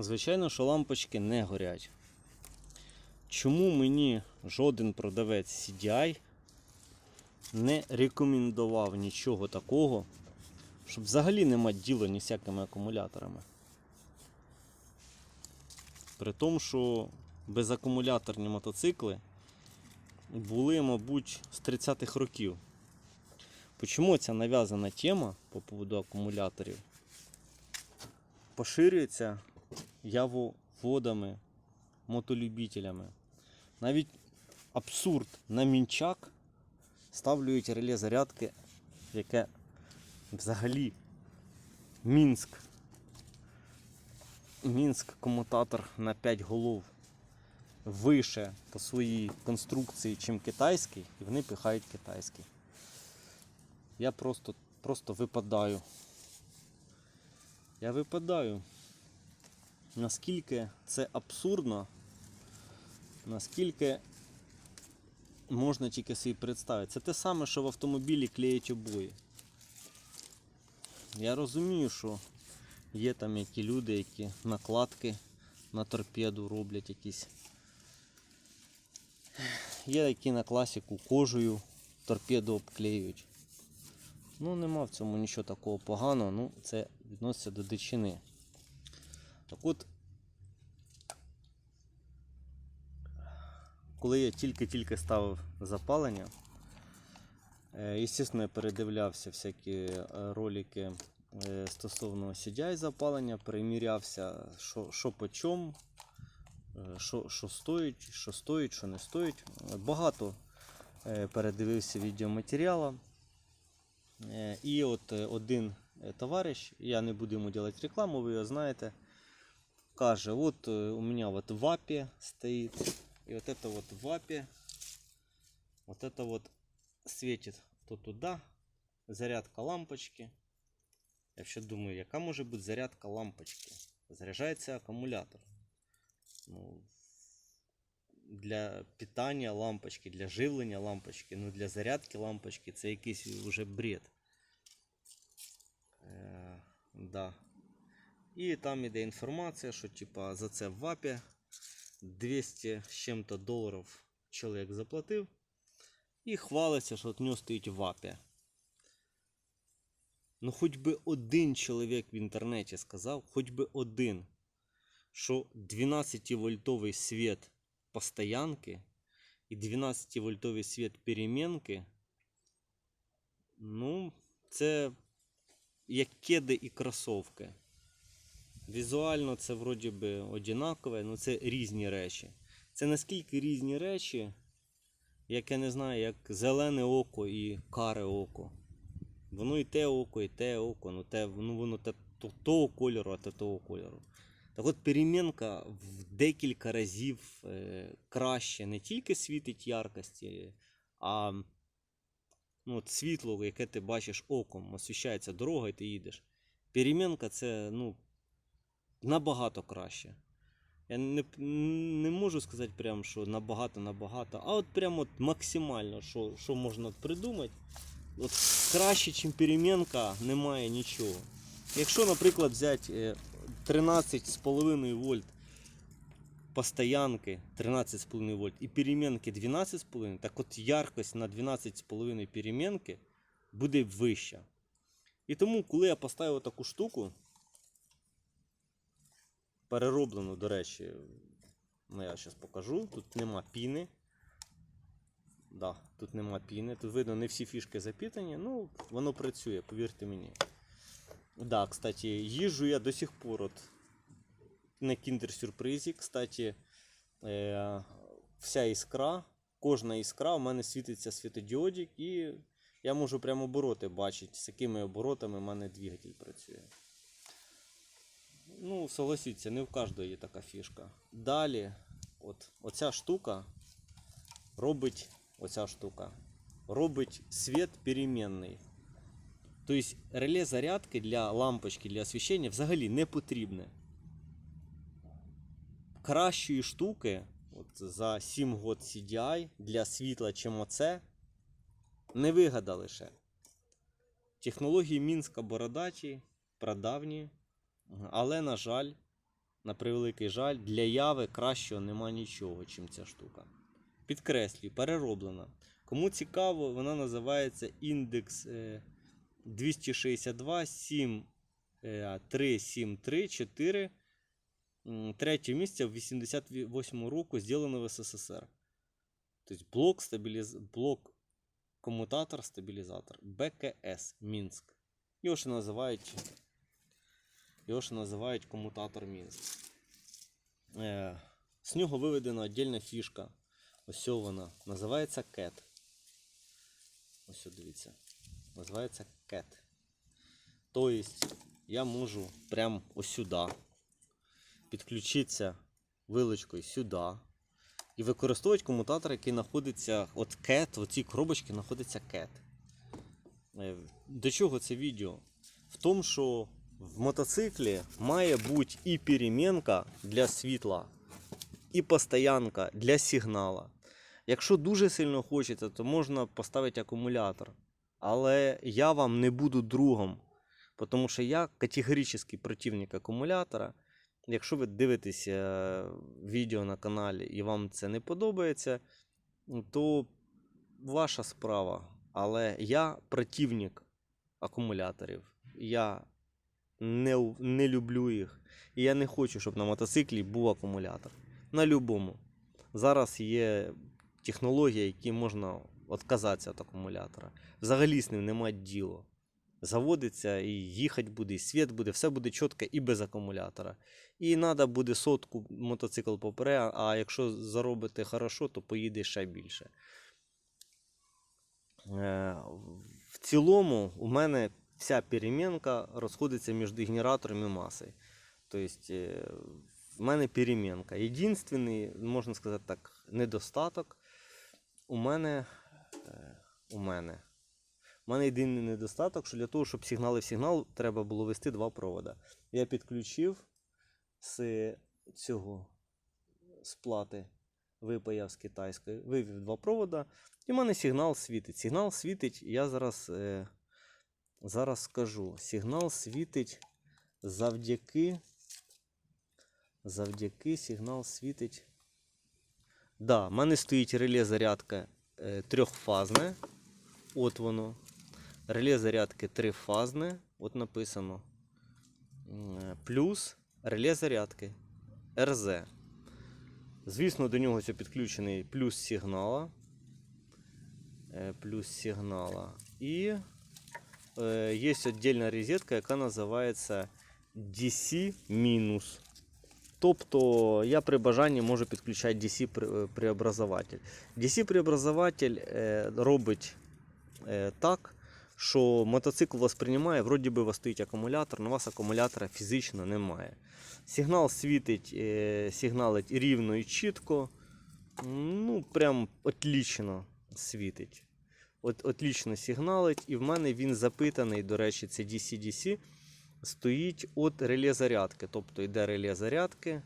Звичайно, що лампочки не горять. Чому мені жоден продавець CDI не рекомендував нічого такого, щоб взагалі не мати діла ні з всякими акумуляторами? При тому, що безакумуляторні мотоцикли були, мабуть, з 30-х років. Чому ця нав'язана тема по поводу акумуляторів поширюється явоводами, мотолюбителями. Навіть абсурд на мінчак ставлюють реле зарядки, яке взагалі Мінськ. Мінськ комутатор на 5 голов вище по своїй конструкції, чим китайський, і вони пихають китайський. Я просто, просто випадаю. Я випадаю. Наскільки це абсурдно, наскільки можна тільки собі представити. Це те саме, що в автомобілі клеять обої. Я розумію, що є там які люди, які накладки на торпеду роблять якісь. Є які на класику кожею торпеду обклеюють. Ну, нема в цьому нічого такого поганого, ну це відноситься до дичини. Так от, коли я тільки-тільки ставив запалення, е, Естественно, я передивлявся всякі е, ролики е, стосовно CDI запалення, перемірявся, що, що по чому, е, що, що стоїть, що стоїть, що не стоїть. Багато е, передивився відеоматеріалу. Е, І от е, один е, товариш, я не буду йому робити рекламу, ви його знаєте, каже, от е, у мене вот в АПі стоїть, і от это вот в АПі, вот это вот светит то туда, зарядка лампочки. Я ще думаю, яка може бути зарядка лампочки? Заряджається акумулятор. Ну, для питання лампочки, для живлення лампочки, ну для зарядки лампочки це якийсь уже бред. Е, да. І там іде інформація, що типа за це в ВАПі 200 з чим-то доларів чоловік заплатив. І хвалиться, що от нього стоїть в АПі. Ну, хоч би один чоловік в інтернеті сказав, хоч би один, що 12-вольтовий світ постоянки і 12-вольтовий світ перемінки, ну, це як кеди і кросовки. Візуально це вроді би однакове, але це різні речі. Це наскільки різні речі, як я не знаю, як зелене око і каре око. Воно і те око, і те око, ну, те, ну воно те, то, того кольору, а те того кольору. Так от перемінка в декілька разів е, краще не тільки світить яркості, а ну, от світло, яке ти бачиш оком, освіщається дорога і ти їдеш. Перемінка це ну, набагато краще. Я не, не можу сказати прям, що набагато-набагато, а от прям от максимально, що, що можна придумати. От краще, ніж перемінка, немає нічого. Якщо, наприклад, взяти е, 13,5 вольт постоянки 13,5 вольт і перемінки 12,5, так от яркость на 12,5 перемінки буде вища. І тому, коли я поставив таку штуку, перероблену, до речі, ну я зараз покажу, тут нема піни. Да, тут нема піни. Тут видно, не всі фішки запітані, ну воно працює, повірте мені. Да, кстати, їжджу я до сих пор от на кіндер-сюрпризі. Кстати, е, вся іскра, кожна іскра у мене світиться світодіодик і я можу прямо обороти бачити, з якими оборотами в мене двигатель працює. Ну, согласіться, не в кожного є така фішка. Далі, от, оця штука робить оця штука. Робить світ перемінний. Тобто реле зарядки для лампочки, для освіщення взагалі не потрібне. Кращої штуки от за 7 год CDI для світла, чим оце, не вигадали ще. Технології Мінська бородачі, прадавні, але, на жаль, на превеликий жаль, для яви кращого нема нічого, чим ця штука. Підкреслюю, перероблена. Кому цікаво, вона називається індекс е, 262 7 е, 3 7 3 4. Третє місце в 88 року зроблено в СССР. Тобто блок, стабіліз... блок комутатор стабілізатор БКС Мінськ. Його ще називають, його ще називають комутатор Мінськ. Е, з нього виведена віддільна фішка. Ось вона. Називається CAT. Ось дивіться. Називається CAT. Тобто я можу прямо ось сюди підключитися вилочкою сюди і використовувати комутатор, який знаходиться от CAT, цій коробочці знаходиться CAT. Е, До чого це відео? В тому, що в мотоциклі має бути і перемінка для світла, і постоянка для сигнала. Якщо дуже сильно хочеться, то можна поставити акумулятор. Але я вам не буду другом, тому що я категоричний противник акумулятора. Якщо ви дивитеся е, відео на каналі і вам це не подобається, то ваша справа. Але я противник акумуляторів. Я не, не люблю їх. І я не хочу, щоб на мотоциклі був акумулятор. На любому. Зараз є технології, які можна відказатися від акумулятора. Взагалі з ним немає діло. Заводиться і їхати буде, і світ буде, все буде чітко і без акумулятора. І треба буде сотку мотоцикл попере, а якщо заробите хорошо, то поїде ще більше. Е, В цілому у мене вся перемінка розходиться між генератором і масою. Тобто е, в мене перемінка. Єдинственний, можна сказати так, недостаток у мене. е, У мене. У мене єдиний недостаток, що для того, щоб сигнали в сигнал, треба було вести два провода. Я підключив з цього з плати випаяв з китайської, вивів два провода, і в мене сигнал світить. Сигнал світить, я зараз, е, зараз скажу. Сигнал світить завдяки. Завдяки сигнал світить. Да, в мене стоїть реле зарядка е, трьохфазне. От воно. Реле зарядки трифазне. От написано. Е, Плюс реле зарядки РЗ. Звісно, до нього підключений плюс сигнала. Е, Плюс сигнала. І е, є віддільна розетка, яка називається DC. Тобто я при бажанні можу підключати DC е, преобразователь. DC преобразователь е, робить е, так, що мотоцикл восприймає, вроді би у вас стоїть акумулятор, але у вас акумулятора фізично немає. Сигнал світить, сигналить рівно і чітко. Ну, прям отлично світить. От, отлично сигналить, і в мене він запитаний, до речі, це DC-DC, стоїть от реле зарядки. Тобто йде реле зарядки,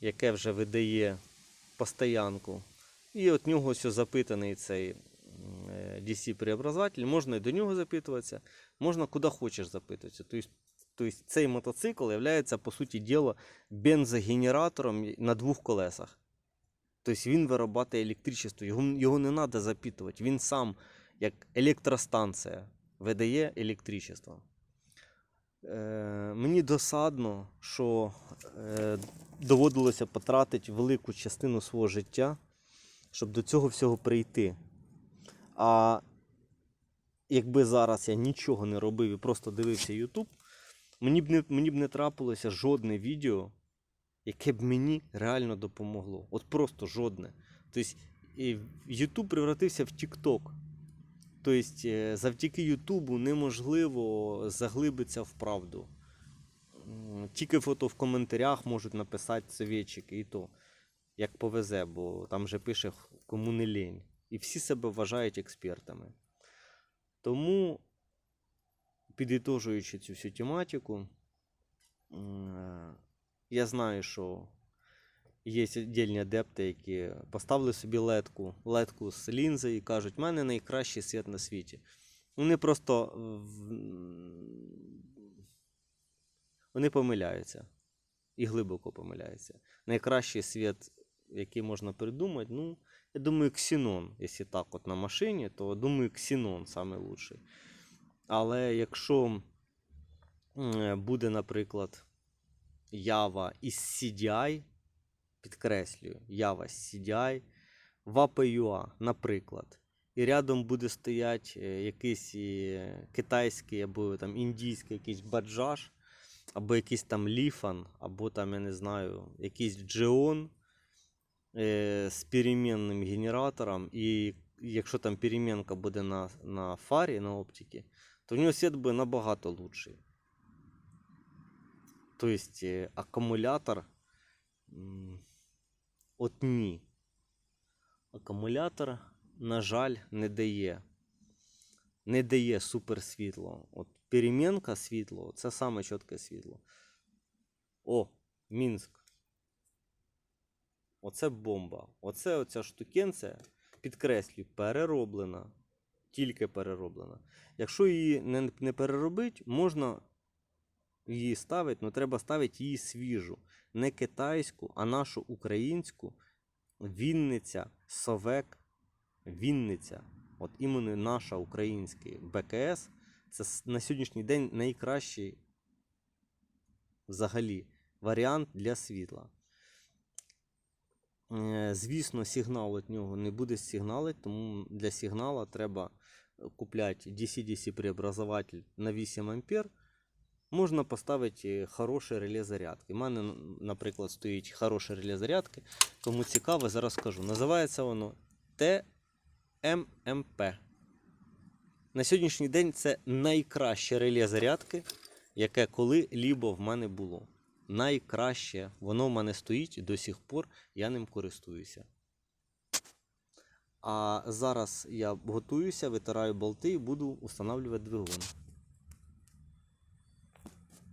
яке вже видає постоянку. І от нього ось запитаний цей е, DC-преобразователь. Можна і до нього запитуватися, можна куди хочеш запитуватися. Тобто, тобто цей мотоцикл є, по суті діла, бензогенератором на двох колесах. Тобто він виробляє електричество, його, його не треба запитувати. Він сам, як електростанція, видає електричество. Е, мені досадно, що е, доводилося потратити велику частину свого життя, щоб до цього всього прийти. А якби зараз я нічого не робив і просто дивився YouTube, мені б не, мені б не трапилося жодне відео, яке б мені реально допомогло. От просто жодне. Тобто YouTube превратився в TikTok. Тобто, завдяки Ютубу неможливо заглибитися в правду. Тільки фото в коментарях можуть написати советчики, і то як повезе, бо там же пише кому не лінь. І всі себе вважають експертами. Тому, підітожуючи цю всю тематику, е, я знаю, що є віддільні адепти, які поставили собі ледку, ледку з лінзи і кажуть, в мене найкращий світ на світі. Вони просто вони помиляються. і глибоко помиляється. Найкращий світ, який можна придумати, ну, я думаю, ксенон. Якщо так от на машині, то думаю, ксенон саме лучший. Але якщо буде, наприклад, Java із CDI, підкреслюю, Java з CDI, в APUA, наприклад, і рядом буде стояти е, якийсь е, китайський або там індійський якийсь баджаж, або якийсь там ліфан, або там, я не знаю, якийсь джеон е, з перемінним генератором, і якщо там перемінка буде на, на фарі, на оптиці, то в нього світ буде набагато лучший. Тобто е, акумулятор от ні. Акумулятор, на жаль, не дає. Не дає суперсвітло. От перемінка світло це саме чітке світло. О, Мінськ. Оце бомба. Оце оця штукенця, підкреслюю, перероблена. Тільки перероблена. Якщо її не, переробити, можна її ставити, але треба ставити її свіжу. Не китайську, а нашу українську. Вінниця, Совек, Вінниця. От іменно наша українська БКС. Це на сьогоднішній день найкращий взагалі варіант для світла. Е, Звісно, сигнал від нього не буде сигналити, тому для сигнала треба купляти DC-DC преобразователь на 8 ампер. Можна поставити хороше реле зарядки. У мене, наприклад, стоїть хороше реле зарядки. Кому цікаво, зараз скажу. Називається воно ТММП. На сьогоднішній день це найкраще реле зарядки, яке коли-лібо в мене було. Найкраще. Воно в мене стоїть до сих пор я ним користуюся. А зараз я готуюся, витираю болти і буду встановлювати двигун.